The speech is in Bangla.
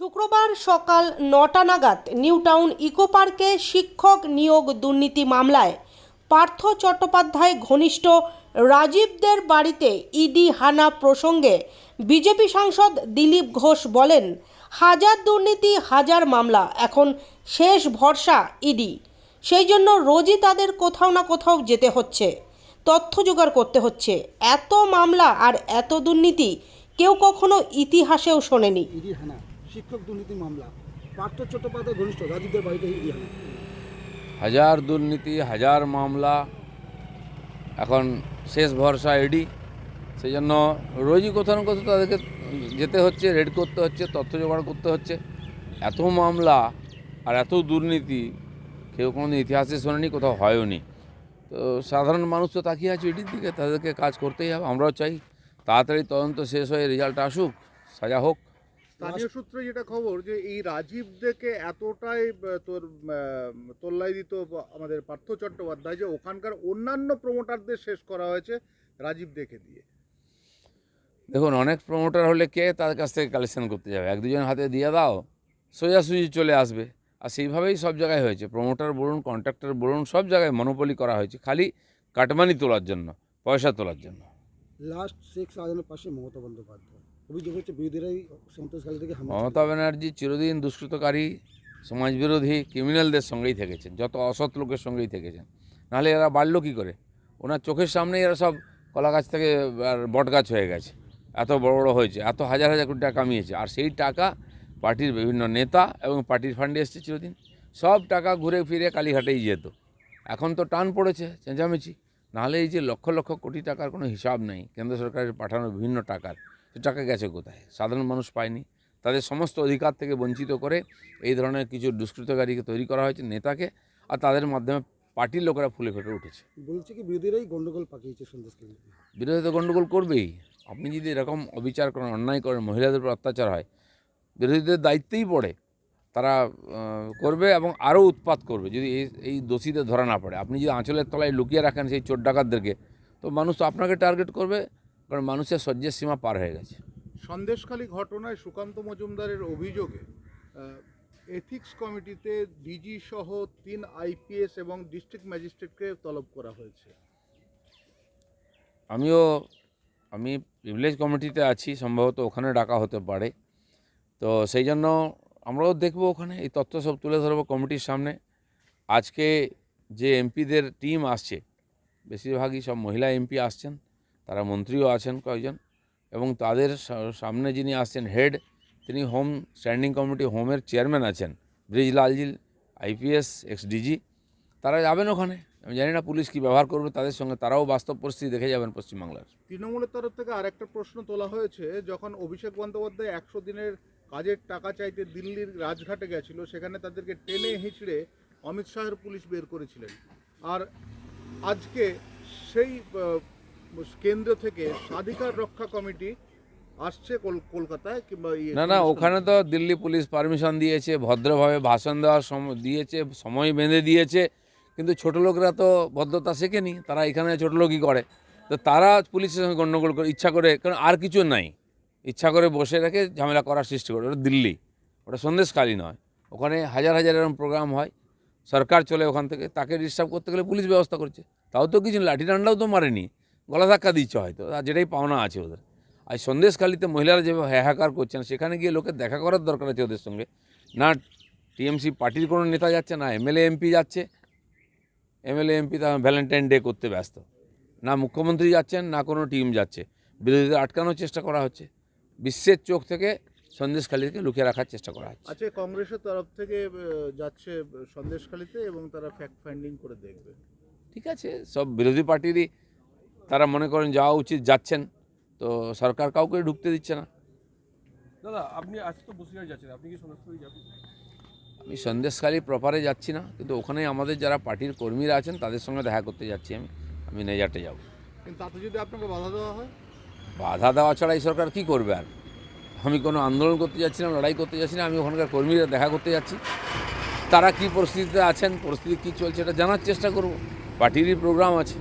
শুক্রবার সকাল নটা নাগাদ নিউ টাউন ইকো পার্কে শিক্ষক নিয়োগ দুর্নীতি মামলায় পার্থ চট্টোপাধ্যায় ঘনিষ্ঠ রাজীবদের বাড়িতে ইডি হানা প্রসঙ্গে বিজেপি সাংসদ দিলীপ ঘোষ বলেন, হাজার দুর্নীতি, হাজার মামলা, এখন শেষ ভরসা ইডি। সেই জন্য রোজই তাদের কোথাও না কোথাও যেতে হচ্ছে, তথ্য জোগাড় করতে হচ্ছে। এত মামলা আর এত দুর্নীতি কেউ কখনো ইতিহাসেও শোনেনি। শিক্ষক দুর্নীতি মামলা। পার্থ চট্টোপাধ্যায় ঘনিষ্ঠ, রাজীবদের বাড়িতে হাজার দুর্নীতি, হাজার মামলা, এখন শেষ ভরসা এডি। সেই জন্য রোজই কোথাও না কোথাও তাদেরকে যেতে হচ্ছে, রেড করতে হচ্ছে, তথ্য জোগাড় করতে হচ্ছে। এত মামলা আর এত দুর্নীতি, কেউ কোনো ইতিহাসে শোনেনি, কোথাও হয়ওনি তো সাধারণ মানুষ তো তাকিয়ে আছে এডির দিকে, তাদেরকে কাজ করতেই হবে, আমরাও চাই। তাড়াতাড়ি তদন্ত শেষ হয়ে রেজাল্ট আসুক, সাজা হোক। স্থানীয় সূত্রে যেটা খবর যে এই রাজীবদেরকে এতটাই তোর তোল্লাই দিত আমাদের পার্থ চট্টোপাধ্যায় যে ওখানকার অন্যান্য প্রমোটারদের শেষ করা হয়েছে রাজীব দেখে দিয়ে। দেখুন অনেক প্রমোটার হলে কে তার কাছ থেকে কালেকশন করতে যাবে? এক দুজন হাতে দিয়ে দাও সোজাসুজি চলে আসবে। আর সেইভাবেই সব জায়গায় হয়েছে। প্রমোটার বলুন কন্ট্রাক্টর বলুন সব জায়গায় মনোপলি করা হয়েছে। খালি কাটমানি তোলার জন্য পয়সা তোলার জন্য। লাস্ট শেখ শাহজাহানের পাশে মমতা বন্দ্যোপাধ্যায়। অভিযোগ হচ্ছে বিরোধীরাই থেকে মমতা ব্যানার্জি চিরদিন দুষ্কৃতকারী সমাজবিরোধী ক্রিমিনালদের সঙ্গেই থেকেছেন যত অসৎ লোকের সঙ্গেই থেকেছেন। নাহলে এরা বাড়লো কী করে? ওনার চোখের সামনেই এরা সব কলা গাছ থেকে আর বট গাছ হয়ে গেছে। এত বড় বড় হয়েছে এত হাজার হাজার কোটি টাকা কামিয়েছে। আর সেই টাকা পার্টির বিভিন্ন নেতা এবং পার্টির ফান্ডে এসছে চিরদিন। সব টাকা ঘুরে ফিরে কালীঘাটেই যেত। এখন তো টান পড়েছে চেঁচামেচি। নাহলে এই যে লক্ষ লক্ষ কোটি টাকার কোনো হিসাব নেই কেন্দ্র সরকারের পাঠানো বিভিন্ন টাকার। টাকা গেছে কোথায়? সাধারণ মানুষ পায়নি। তাদের সমস্ত অধিকার থেকে বঞ্চিত করে এই ধরনের কিছু দুষ্কৃতকারীকে তৈরি করা হয়েছে নেতাকে আর তাদের মাধ্যমে পার্টির লোকেরা ফুলে ফেটে উঠেছে। বলছে কি বিরোধীরাই গন্ডগোল পাকিয়েছে বিরোধী তো গণ্ডগোল করবেই। আপনি যদি এরকম অবিচার করেন অন্যায় করেন মহিলাদের উপর অত্যাচার হয় বিরোধীদের দায়িত্বেই পড়ে। তারা করবে এবং আরও উৎপাত করবে যদি এই এই দোষীদের ধরা না পড়ে। আপনি যদি আঁচলের তলায় লুকিয়ে রাখেন সেই চোর ডাকাতদেরকে তো মানুষ তো আপনাকে টার্গেট করবে। কারণ মানুষের সহ্যের সীমা পার হয়ে গেছে। সন্দেশখালী ঘটনায় সুকান্ত মজুমদারের অভিযোগে এথিক্স কমিটিতে ডিজি সহ তিন আইপিএস এবং ডিস্ট্রিক্ট ম্যাজিস্ট্রেটকে তলব করা হয়েছে। আমিও আমি প্রিভিলেজ কমিটিতে আছি সম্ভবত ওখানে ডাকা হতে পারে। তো সেই জন্য আমরাও দেখব ওখানে এই তথ্য সব তুলে ধরবো কমিটির সামনে। আজকে যে এমপিদের টিম আসছে বেশিরভাগই সব মহিলা এমপি আসছেন। তারা মন্ত্রীও আছেন কয়েকজন এবং তাদের সামনে যিনি আসছেন হেড, তিনি হোম স্ট্যান্ডিং কমিটি হোমের চেয়ারম্যান আছেন। ব্রিজ লালজিল আইপিএস এক্স ডিজি তারা যাবেন ওখানে। আমি জানি না পুলিশ কী ব্যবহার করবে তাদের সঙ্গে, তারাও বাস্তব পরিস্থিতি দেখে যাবেন পশ্চিমবাংলার। তৃণমূলের তরফ থেকে আরেকটা প্রশ্ন তোলা হয়েছে, যখন অভিষেক বন্দ্যোপাধ্যায় একশো দিনের কাজের টাকা চাইতে দিল্লির রাজঘাটে গেছিল, সেখানে তাদেরকে টেনে হিঁচড়ে অমিত শাহের পুলিশ বের করেছিলেন। আর আজকে সেই কেন্দ্র থেকে স্বাধিকার রক্ষা কমিটি আসছে কলকাতায় কিংবা ইয়ে না না ওখানে তো দিল্লি পুলিশ পারমিশন দিয়েছে ভদ্রভাবে ভাষণ দেওয়ার সময় দিয়েছে সময় বেঁধে দিয়েছে কিন্তু ছোট লোকরা তো ভদ্রতা শেখেনি তারা এখানে ছোট লোকই করে। তো তারা পুলিশের সঙ্গে গণ্ডগোল করে ইচ্ছা করে কারণ আর কিছু নাই। ইচ্ছা করে বসে রেখে ঝামেলা করার সৃষ্টি করে ওটা দিল্লি। ওটা সন্দেশকালী নয়। ওখানে হাজার হাজার এরকম প্রোগ্রাম হয়। সরকার চলে ওখান থেকে তাকে ডিস্টার্ব করতে গেলে পুলিশ ব্যবস্থা করছে। তাও তো কিছু লাঠি ডান্ডাও তো মারেনি। গলা ধাক্কা দিচ্ছে হয়তো আর যেটাই পাওনা আছে ওদের। আর সন্দেশখালিতে মহিলারা যেভাবে হাহাকার করছেন সেখানে গিয়ে লোকের দেখা করার দরকার আছে ওদের সঙ্গে। না টিএমসি পার্টির কোনো নেতা যাচ্ছে না এমএলএ এমপি যাচ্ছে। এমএলএ এমপি তো ভ্যালেন্টাইন ডে করতে ব্যস্ত। না মুখ্যমন্ত্রী যাচ্ছেন না কোনো টিম যাচ্ছে। বিরোধীদের আটকানোর চেষ্টা করা হচ্ছে। বিশ্বের চোখ থেকে সন্দেশখালিকে লুকিয়ে রাখার চেষ্টা করা হচ্ছে। আচ্ছা কংগ্রেসের তরফ থেকে যাচ্ছে সন্দেশখালিতে এবং তারা ফ্যাক্ট ফাইন্ডিং করে দেখবে। ঠিক আছে সব বিরোধী পার্টিরই তারা মনে করেন যাওয়া উচিত যাচ্ছেন। তো সরকার কাউকে ঢুকতে দিচ্ছে না। দাদা আপনি আজ তো বসিরহাট যাচ্ছেন আপনি কি সন্ন্যাসী যাবেন? আমি সন্দেশখালী প্রপারে যাচ্ছি না কিন্তু ওখানে আমাদের যারা পার্টির কর্মীরা আছেন তাদের সঙ্গে দেখা করতে যাচ্ছি আমি। আমি নেজাটে যাব। কিন্তু তাতে যদি আপনাকে বাধা দেওয়া হয়? বাধা দেওয়া ছাড়া এই সরকার কী করবে আর? আমি কোনো আন্দোলন করতে যাচ্ছি না লড়াই করতে যাচ্ছি না আমি ওখানকার কর্মীরা দেখা করতে যাচ্ছি। তারা কী পরিস্থিতিতে আছেন পরিস্থিতি কী চলছে এটা জানার চেষ্টা করব। পার্টিরই প্রোগ্রাম আছে।